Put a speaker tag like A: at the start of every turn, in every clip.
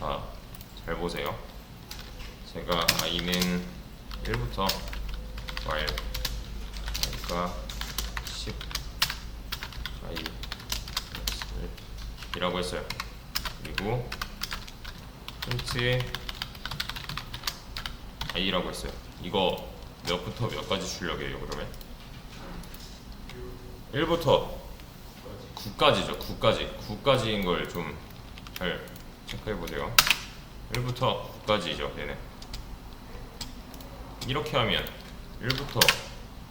A: 자, 잘 보세요. 제가 i는 1부터 y i가 10 i 이라고 했어요. 그리고 힌트에 i라고 했어요. 이거 몇부터 몇까지 출력이에요, 그러면? 1부터 9까지죠. 9까지. 9까지인 걸 좀 잘 체크해 보세요. 1부터 9까지죠. 얘네. 이렇게 하면 1부터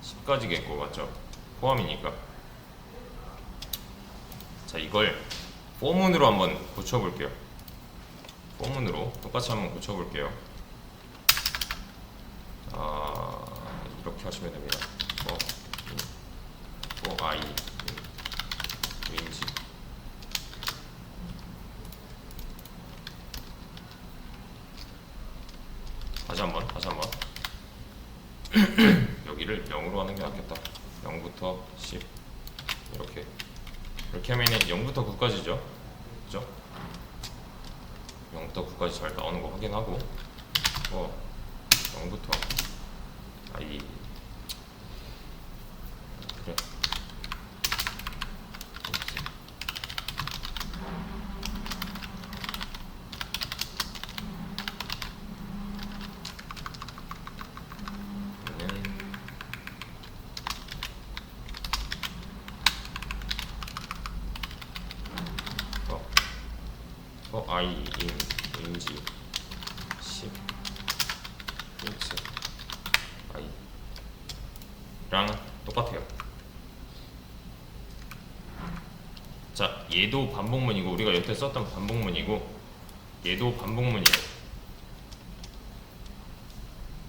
A: 10까지겠고 맞죠? 포함이니까. 자, 이걸 포문으로 한번 고쳐 볼게요. 포문으로 똑같이 한번 고쳐 볼게요. 아, 이렇게 하시면 됩니다. 뭐, 뭐 i 왠지 다시 한번 다시 한번. 여기를 0으로 하는 게 낫겠다. 0부터 10 이렇게. 이렇게 하면은 0부터 9까지죠? 그죠? 0부터 9까지 잘 나오는 거 확인하고. 어 0부터 i 그래 얘는 어, in 인지 10 인치 i 랑 똑같아요. 자, 얘도 반복문이고 우리가 여태 썼던 반복문이고 얘도 반복문이에요.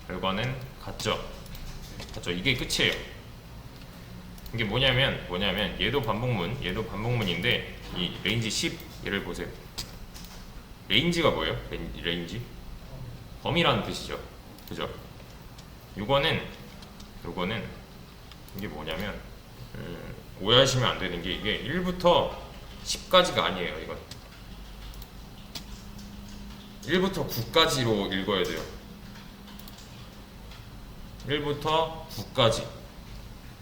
A: 결과는 같죠. 같죠. 이게 끝이에요. 이게 뭐냐면 뭐냐면 얘도 반복문, 얘도 반복문인데 이 레인지 10 얘를 보세요. 레인지가 뭐예요? 레인- 레인 지? 범위라는 뜻이죠. 그죠? 요거는 요거는 이게 뭐냐면 음, 오해하시면 안 되는 게 이게 1부터 10까지가 아니에요. 이건 1부터 9까지로 읽어야 돼요. 1부터 9까지.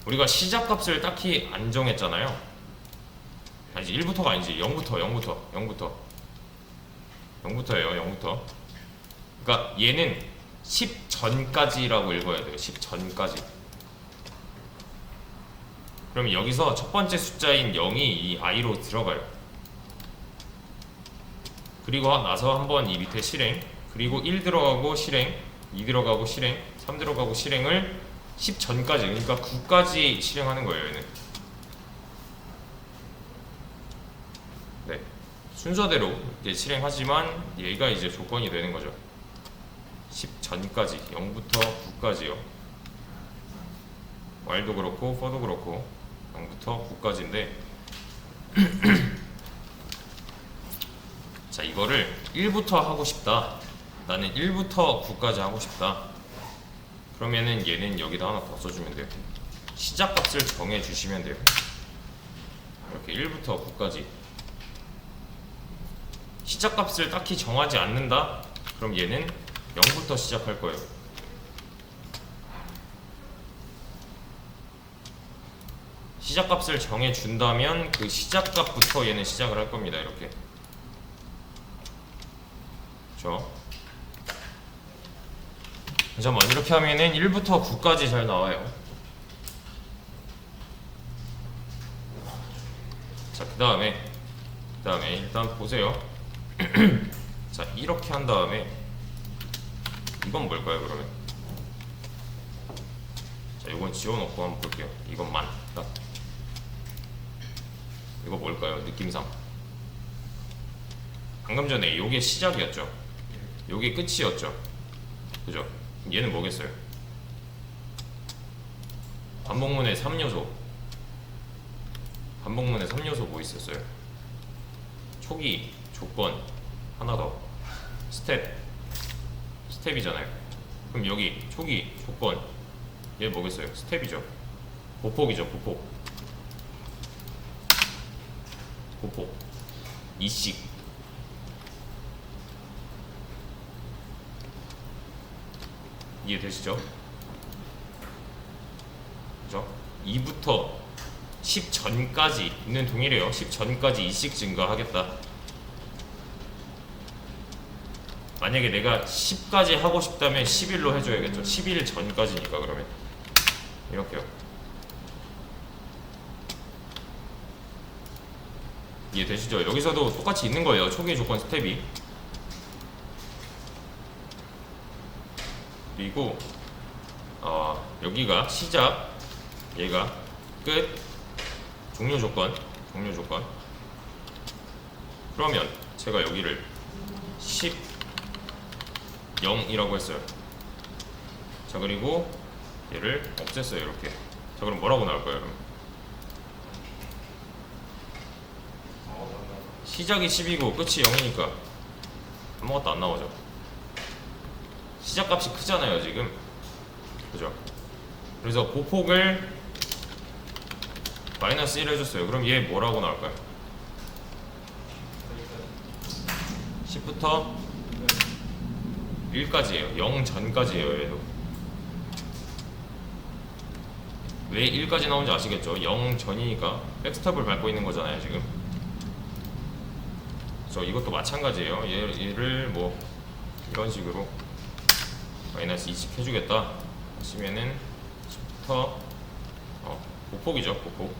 A: 우리가 시작값을 딱히 안 정했잖아요. 아니지 1부터가 아니지 0부터 0부터 0부터 0부터예요 0부터. 그러니까 얘는 10 전까지라고 읽어야 돼요. 10 전까지. 그럼 여기서 첫 번째 숫자인 0이 이 i로 들어가요. 그리고 나서 한번 이 밑에 실행, 그리고 1 들어가고 실행, 2 들어가고 실행, 3 들어가고 실행을 10 전까지, 그러니까 9까지 실행하는 거예요, 얘는. 네. 순서대로 이제 실행하지만 얘가 이제 조건이 되는 거죠. 10 전까지, 0부터 9까지요. while도 그렇고, for도 그렇고, 0부터 9까지인데, 자, 이거를 1부터 하고 싶다. 나는 1부터 9까지 하고 싶다. 그러면은 얘는 여기다 하나 더 써주면 돼요. 시작값을 정해주시면 돼요. 이렇게 1부터 9까지. 시작값을 딱히 정하지 않는다? 그럼 얘는 0부터 시작할 거예요. 시작값을 정해준다면 그 시작값부터 얘는 시작을 할 겁니다. 이렇게. 그렇죠? 잠깐만 이렇게 하면은 1부터 9까지 잘 나와요. 자, 그 다음에 그 다음에 일단 보세요. 자, 이렇게 한 다음에 이건 뭘까요, 그러면? 자, 이건 지워놓고 한번 볼게요. 이것만 딱. 이거 뭘까요, 느낌상? 방금 전에 요게 시작이었죠. 요게 끝이었죠. 그죠? 얘는 뭐겠어요? 반복문의 3요소. 반복문의 3요소 뭐 있었어요? 초기, 조건 하나 더. 스텝. 스텝이잖아요. 그럼 여기 초기 조건. 얘 뭐겠어요? 스텝이죠. 보폭이죠 보폭. 보폭. 이식. 이해되시죠? 그죠? 2부터 10 전까지 있는 동일해요. 10 전까지 이식 증가하겠다. 만약에 내가 10까지 하고 싶다면 11로 해줘야겠죠. 11 전까지니까 그러면 이렇게요. 이해되시죠? 여기서도 똑같이 있는 거예요. 초기 조건 스텝이. 그리고 어, 여기가 시작, 얘가 끝, 종료 조건, 종료 조건. 그러면 제가 여기를 10, 0이라고 했어요. 자 그리고 얘를 없앴어요 이렇게. 자 그럼 뭐라고 나올까요 여러분? 시작이 10이고 끝이 0이니까 아무것도 안 나오죠. 시작 값이 크잖아요 지금. 그죠? 그래서 보폭을 마이너스 1 해줬어요. 그럼 얘 뭐라고 나올까요? 10부터 1까지예요. 0 전까지예요. 얘도. 왜 1까지 나온지 아시겠죠? 0 전이니까 백스톱을 밟고 있는 거잖아요 지금. 그래서 이것도 마찬가지예요. 얘, 얘를 뭐 이런 식으로 마이너스 20 해주겠다 하시면은 10부터 어, 보폭이죠 보폭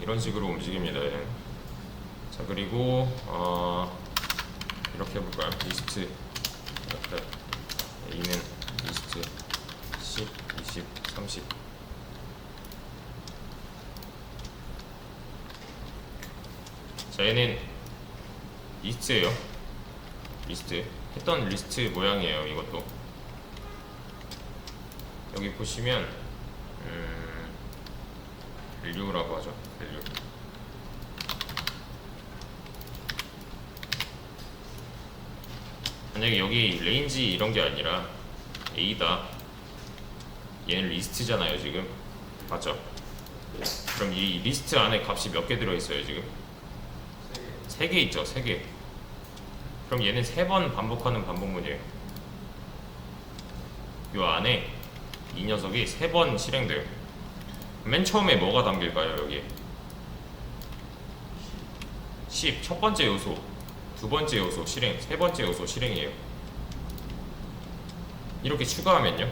A: 이런 식으로 움직입니다. 자 그리고 어, 이렇게 해볼까요 리스트 이렇게. A는 리스트 10, 20, 30 자 얘는 리스트예요. 리스트. 했던 리스트 모양이에요 이것도. 여기 보시면 음, 밸류라고 하죠. 밸류 만약에 여기 레인지 이런 게 아니라 A다 얘는 리스트잖아요 지금 맞죠? 그럼 이 리스트 안에 값이 몇 개 들어있어요 지금? 세 개 있죠 세 개 그럼 얘는 세 번 반복하는 반복문이에요. 요 안에 이 녀석이 세 번 실행돼요. 맨 처음에 뭐가 담길까요, 여기? 10. 첫 번째 요소, 두 번째 요소 실행, 세 번째 요소 실행이에요. 이렇게 추가하면요.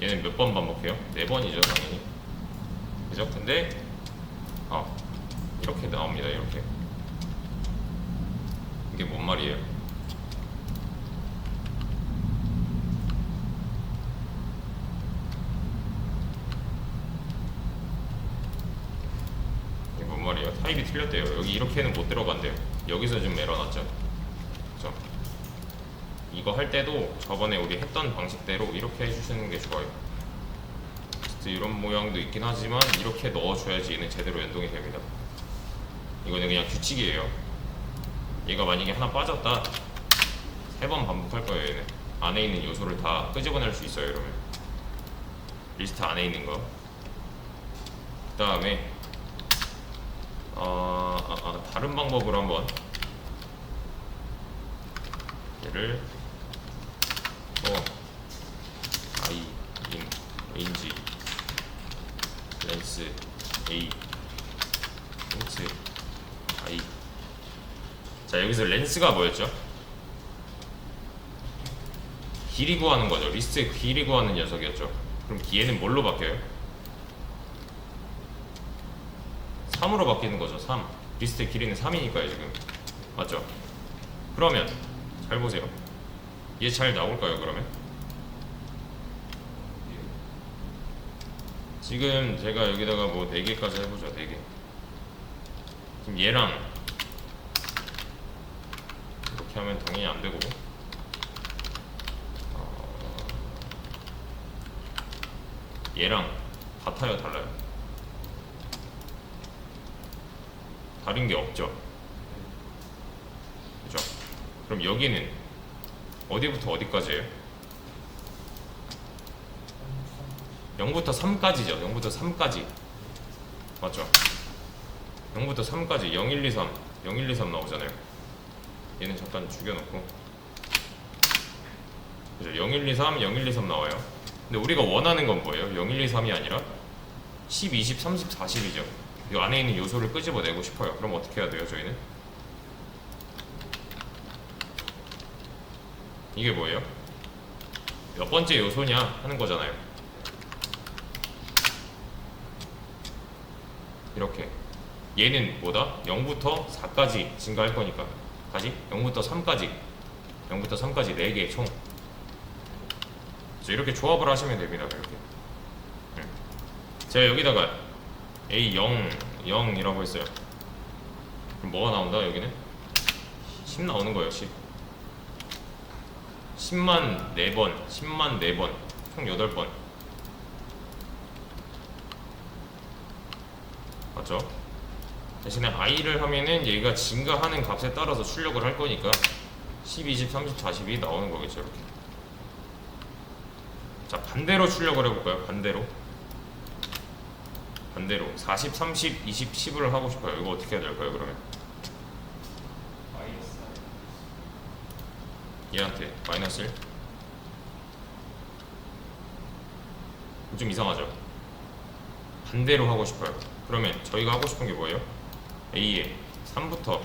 A: 얘는 몇 번 반복해요? 네 번이죠, 당연히. 그죠? 근데, 아, 이렇게 나옵니다, 이렇게. 이게 뭔 말이에요? 이게 뭔 말이에요? 타입이 틀렸대요. 여기 이렇게는 못 들어간대요. 여기서 좀 에러 났죠. 그죠? 이거 할 때도 저번에 우리 했던 방식대로 이렇게 해주시는 게 좋아요. 이런 모양도 있긴 하지만 이렇게 넣어줘야지 얘는 제대로 연동이 됩니다. 이거는 그냥 규칙이에요. 얘가 만약에 하나 빠졌다 세 번 반복할 거예요 얘는 안에 있는 요소를 다 끄집어낼 수 있어요 이러면 리스트 안에 있는 거 그 다음에 어, 아, 아, 다른 방법으로 한번 얘를 어 i in range 렌스 a 렌스 i 자 여기서 렌스가 뭐였죠? 길이 구하는 거죠. 리스트의 길이 구하는 녀석이었죠. 그럼 얘는 뭘로 바뀌어요? 3으로 바뀌는 거죠. 3. 리스트의 길이는 3이니까요 지금. 맞죠? 그러면 잘 보세요. 얘 잘 나올까요 그러면? 지금 제가 여기다가 뭐 4개까지 해보죠. 4개. 지금 얘랑 이렇게 하면 당연히 안 되고 어, 얘랑 같아요 달라요 다른 게 없죠. 그죠? 그럼 여기는 어디부터 어디까지예요? 0부터 3까지죠. 0부터 3까지. 맞죠? 0부터 3까지. 0, 1, 2, 3 0, 1, 2, 3 나오잖아요. 얘는 잠깐 죽여놓고. 그죠? 0, 1, 2, 3, 0, 1, 2, 3 나와요. 근데 우리가 원하는 건 뭐예요? 0, 1, 2, 3이 아니라 10, 20, 30, 40이죠. 이 안에 있는 요소를 끄집어내고 싶어요. 그럼 어떻게 해야 돼요, 저희는? 이게 뭐예요? 몇 번째 요소냐 하는 거잖아요. 이렇게 얘는 뭐다? 0부터 4까지 증가할 거니까 다시 0부터 3까지 0부터 3까지 4개 총 이렇게 조합을 하시면 됩니다 이렇게 네. 제가 여기다가 A0 0이라고 했어요 그럼 뭐가 나온다 여기는? 10 나오는 거예요 10 10만 4번 10만 4번 총 8번 맞죠? 대신에 i를 하면은 얘가 증가하는 값에 따라서 출력을 할 거니까 10, 20, 30, 40이 나오는 거겠죠 이렇게 자 반대로 출력을 해볼까요? 반대로 반대로 40, 30, 20, 10을 하고 싶어요 이거 어떻게 해야 될까요 그러면? 얘한테 마이너스 1? 좀 이상하죠? 반대로 하고 싶어요 그러면 저희가 하고 싶은 게 뭐예요? A에 3부터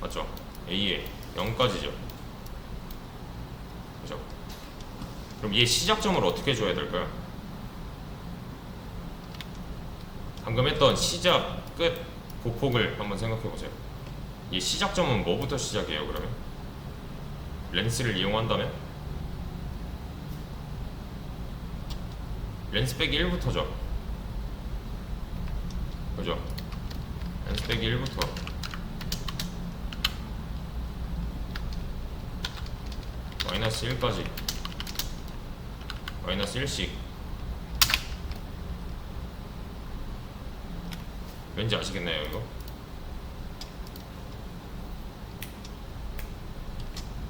A: 맞죠? A에 0까지죠. 그죠? 그럼 얘 시작점을 어떻게 줘야 될까요? 방금 했던 시작, 끝, 보폭을 한번 생각해 보세요. 얘 시작점은 뭐부터 시작해요, 그러면? 렌스를 이용한다면? 렌스 빼기 1부터죠. 그죠? 렌스 빼기 1부터 마이너스 1까지 마이너스 1씩 왠지 아시겠나요 이거?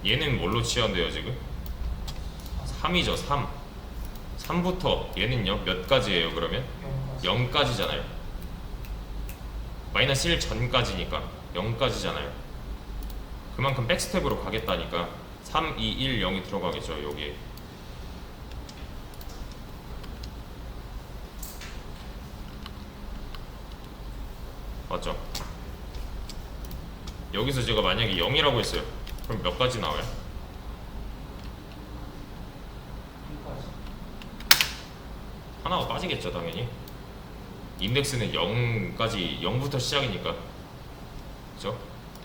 A: 얘는 뭘로 취한대요 지금? 3이죠 3 3부터 얘는요 몇 가지예요 그러면? 0까지 잖아요 마이너스 1 전까지니까 0까지잖아요. 그만큼 백스텝으로 가겠다니까 3, 2, 1, 0이 들어가겠죠 여기에. 맞죠? 여기서 제가 만약에 0이라고 했어요. 그럼 몇 가지 나와요? 하나가 빠지겠죠 당연히. 인덱스는 0까지 0부터 시작이니까 그죠?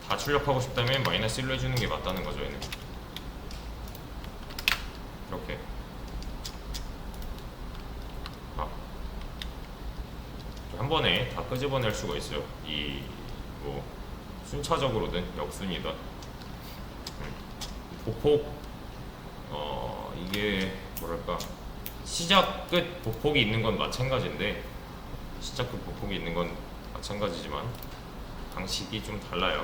A: 다 출력하고 싶다면 마이너스 1로 해주는 게 맞다는 거죠 얘는 이렇게 아. 한 번에 다 끄집어낼 수가 있어요 이 뭐 순차적으로든 역순이든 음. 보폭 어 이게 뭐랄까 시작 끝 보폭이 있는 건 마찬가지인데 시작 끝 보폭이 있는 건 마찬가지지만 방식이 좀 달라요.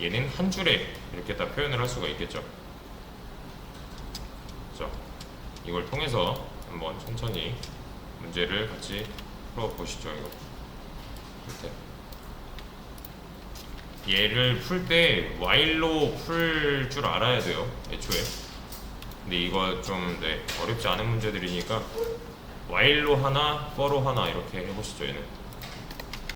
A: 얘는 한 줄에 이렇게 다 표현을 할 수가 있겠죠. 이걸 통해서 한번 천천히 문제를 같이 풀어보시죠. 이거 밑에. 얘를 풀 때 while로 풀 줄 알아야 돼요. 애초에. 근데 이거 좀 네, 어렵지 않은 문제들이니까 while로 하나, for로 하나 이렇게 해보시죠. 얘는.